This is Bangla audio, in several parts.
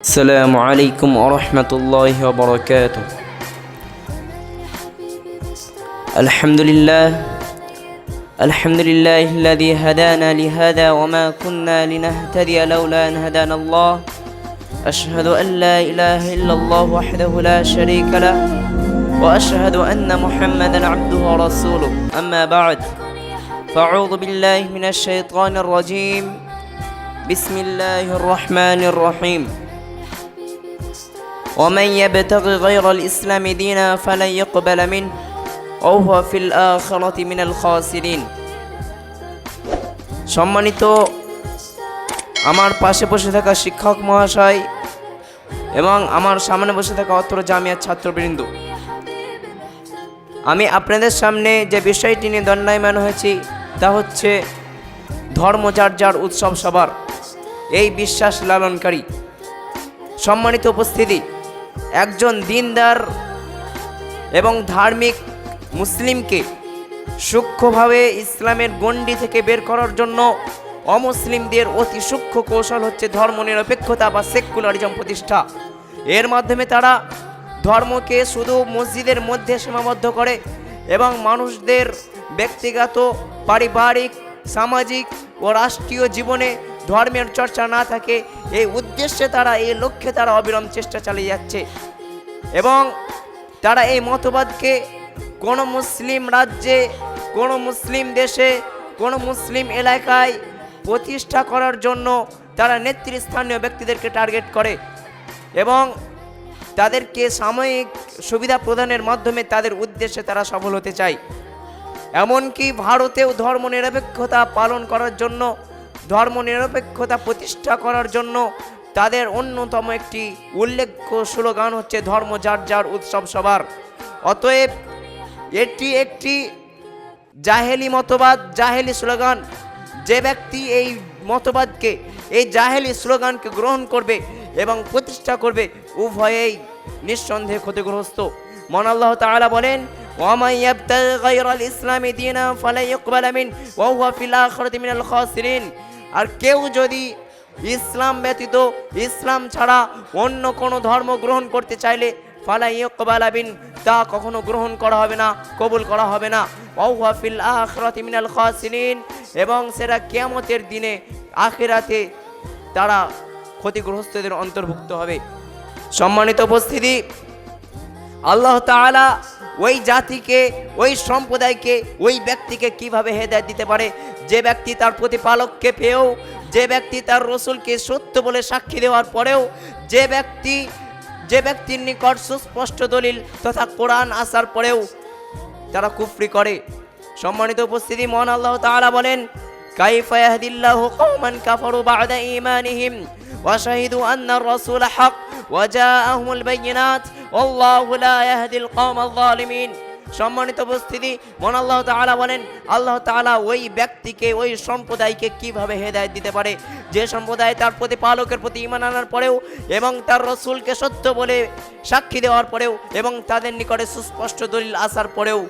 السلام عليكم ورحمة الله وبركاته. الحمد لله الحمد لله الذي هدانا لهذا وما كنا لنهتدي لولا أن هدانا الله. أشهد أن لا إله إلا الله وحده لا شريك له وأشهد أن محمدا عبده ورسوله. أما بعد فأعوذ بالله من الشيطان الرجيم. بسم الله الرحمن الرحيم ومن يبتغ غير الإسلام دينا فلن يقبل منه وهو في الآخرة من الخاسرين সম্মানিত আমার পাশে বসে থাকা শিক্ষক মহাশয় এবং আমার সামনে বসে থাকা অত্র জামিয়ার ছাত্রবৃন্দ আমি আপনাদের সামনে যে বিষয়টি নিয়ে দণ্ডায়মান হয়েছি তা হচ্ছে ধর্ম যার যার উৎসব সবার এই বিশ্বাস লালনকারী। সম্মানিত উপস্থিতি, একজন দিনদার এবং ধার্মিক মুসলিমকে সূক্ষ্মভাবে ইসলামের গণ্ডি থেকে বের করার জন্য অমুসলিমদের অতি সূক্ষ্ম কৌশল হচ্ছে ধর্মনিরপেক্ষতা বা সেকুলারিজম প্রতিষ্ঠা। এর মাধ্যমে তারা ধর্মকে শুধু মসজিদের মধ্যে সীমাবদ্ধ করে এবং মানুষদের ব্যক্তিগত, পারিবারিক, সামাজিক ও রাষ্ট্রীয় জীবনে ধর্মের চর্চা না থাকে, এই উদ্দেশ্যে তারা, এই লক্ষ্যে তারা অবিরাম চেষ্টা চালিয়ে যাচ্ছে। এবং তারা এই মতবাদকে কোনো মুসলিম রাজ্যে, কোনো মুসলিম দেশে, কোনো মুসলিম এলাকায় প্রতিষ্ঠা করার জন্য তারা নেতৃস্থানীয় ব্যক্তিদেরকে টার্গেট করে এবং তাদেরকে সাময়িক সুবিধা প্রদানের মাধ্যমে তাদের উদ্দেশ্যে তারা সফল হতে চায়। এমনকি ভারতেও ধর্মনিরপেক্ষতা পালন করার জন্য ধর্মনিরপেক্ষতা প্রতিষ্ঠা করার জন্য তাদের অন্যতম একটি উল্লেখ্য স্লোগান হচ্ছে ধর্ম যার যার উৎসব সবার অতএব এটি একটি জাহেলি মতবাদ জাহেলি স্লোগান যে ব্যক্তি এই মতবাদকে এই জাহেলি স্লোগানকে গ্রহণ করবে এবং প্রতিষ্ঠা করবে উভয়েই নিঃসন্দেহে ক্ষতিগ্রস্ত মন আল্লাহ তাআলা বলেন ومن يبتغي غير الإسلام دينا فلن يقبل منه وهو في الآخرة من الخاسرين আর কেউ যদি ইসলাম ব্যতীত ইসলাম ছাড়া অন্য কোনো ধর্ম গ্রহণ করতে চাইলে ফালাই ইকবালাবিন তা কখনো গ্রহণ করা হবে না, কবুল করা হবে না। ওয়া ফিল আখিরাতি মিনাল খাসিরিন, এবং সেটা কিয়ামতের দিনে আখিরাতে তারা ক্ষতিগ্রস্তদের অন্তর্ভুক্ত হবে। সম্মানিত উপস্থিতি, আল্লাহ তাআলা ওই জাতিকে, ওই সম্প্রদায়কে, ওই ব্যক্তিকে কীভাবে হেদায়ত দিতে পারে? যে ব্যক্তি তার প্রতিপালককে পেয়েও, যে ব্যক্তি তার রসুলকে সত্য বলে সাক্ষী দেওয়ার পরেও, যে ব্যক্তি, যে ব্যক্তির নিকট সুস্পষ্ট দলিল তথা কোরআন আসার পরেও তারা কুফরি করে। সম্মানিত উপস্থিতি, মহান আল্লাহ তাআলা বলেন কাইফা ইয়াহদিল্লাহু কওমান কাফারু বা'দা ঈমানিহিম ওয়া শাহিদু আন্না আর-রাসূল হক ওয়া জাআহুমুল বাইয়িনাত ওয়াল্লাহু লা ইয়াহদিল কওমাল সম্মানিত উপস্থিতি, মন আল্লাহ তাআলা বলেন, আল্লাহ তাআলা ওই ব্যক্তিকে, ওই সম্প্রদায়কে কীভাবে হেদায়েত দিতে পারে? যে সম্প্রদায় তার প্রতিপালকের প্রতি ইমান আনার পরেও এবং তার রসুলকে সত্য বলে সাক্ষী দেওয়ার পরেও এবং তাদের নিকটে সুস্পষ্ট দলিল আসার পরেও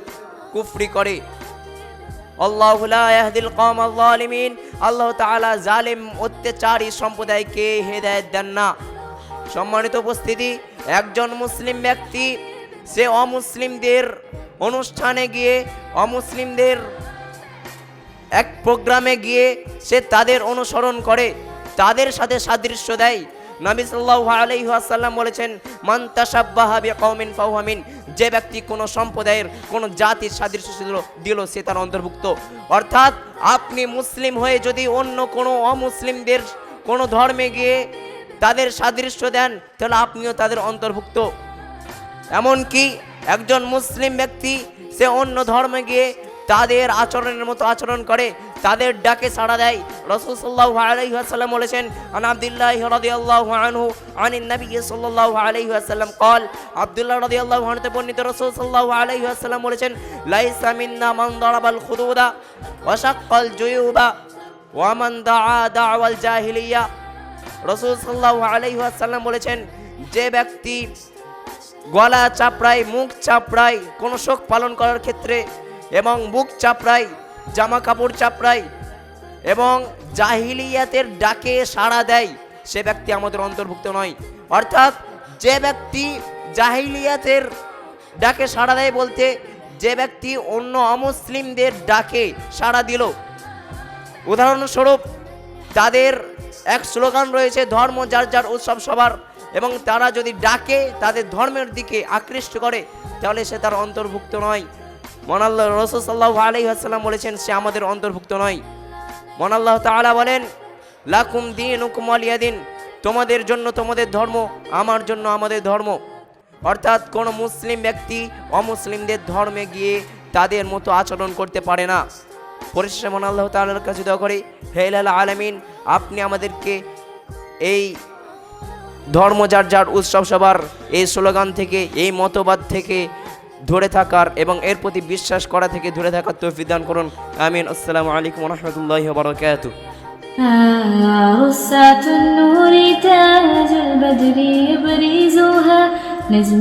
কুফরি করে। আল্লাহ জালিম, অত্যাচারী সম্প্রদায়কে হেদায়েত দেন না। সম্মানিত উপস্থিতি, একজন মুসলিম ব্যক্তি, সে অমুসলিমদের অনুষ্ঠানে গিয়ে, অমুসলিমদের এক প্রোগ্রামে গিয়ে সে তাদের অনুসরণ করে, তাদের সাথে সাদৃশ্য দেয়। নবী সাল্লাল্লাহু আলাইহি ওয়াসাল্লাম বলেছেন, মান তাশাব্বাহা বিকওমিন ফাহুয়ামিন যে ব্যক্তি কোনো সম্প্রদায়ের, কোনো জাতির সাদৃশ্য ছিল, দিল, সে তার অন্তর্ভুক্ত। অর্থাৎ আপনি মুসলিম হয়ে যদি অন্য কোনো অমুসলিমদের, কোনো ধর্মে গিয়ে তাদের সাদৃশ্য দেন, তাহলে আপনিও তাদের অন্তর্ভুক্ত। এমনকি একজন মুসলিম ব্যক্তি, সে অন্য ধর্মে গিয়ে তাদের আচরণের মতো আচরণ করে, তাদের ডাকে সাড়া দেয়। রসুল্লাহ আলহিহাসাল্লাম বলেছেন, আন আবদুল্লাহ রদি আল্লাহ আনহু, আনিন নবী সাল্লাহ আলহিহাসাল্লাম কল। আবদুল্লাহ রদি আল্লাহ আনতে বর্ণিত রসুল সাল্লাহ আলহিহাসাল্লাম বলেছেন লাইসামিন্না মান দরাবাল খুদুদা ওয়াশাক্কাল জুয়ুবা ওয়ামান দা দা দাওয়াল জাহিলিয়া। রসুল সাল্লাহ আলহিহাসাল্লাম বলেছেন, যে ব্যক্তি গলা চাপড়ায়, মুখ চাপড়ায় কোনো শোক পালন করার ক্ষেত্রে এবং বুক চাপড়ায় জামা কাপড় চাপড়ায় এবং জাহিলিয়াতের ডাকে সাড়া দেয়, সে ব্যক্তি আমাদের অন্তর্ভুক্ত নয়। অর্থাৎ যে ব্যক্তি জাহিলিয়াতের ডাকে সাড়া দেয় বলতে, যে ব্যক্তি অন্য অমুসলিমদের ডাকে সাড়া দিল। উদাহরণস্বরূপ, তাদের এক স্লোগান রয়েছে, ধর্ম যার যার উৎসব সবার। এবং তারা যদি ডাকে, তাদের ধর্মের দিকে আকৃষ্ট করে, তাহলে সে তার অন্তর্ভুক্ত নয়। মনাল্লাহ রসুল সাল্লাহ আলি আসসালাম বলেছেন, সে আমাদের অন্তর্ভুক্ত নয়। মনাল্লাহ তাআলা বলেন, লাকুম দিন হুকুম আলিয়াদিন তোমাদের জন্য তোমাদের ধর্ম, আমার জন্য আমাদের ধর্ম। অর্থাৎ কোনো মুসলিম ব্যক্তি অমুসলিমদের ধর্মে গিয়ে তাদের মতো আচরণ করতে পারে না। পরিশেষে মন আল্লাহ তাআলার কাছে দোয়া করি, হে লাল আলামিন, আপনি আমাদেরকে এই ধর্ম যার যার উৎসব সবার, এই স্লোগান থেকে, এই মতবাদ থেকে ধরে থাকার এবং এর প্রতি বিশ্বাস করা থেকে ধরে থাকার তৌফিক দান করুন আমিন আসসালামু আলাইকুম রহমতুল্লাহ বারকাতুহ رصة النور تاج البدر يبرزها نجم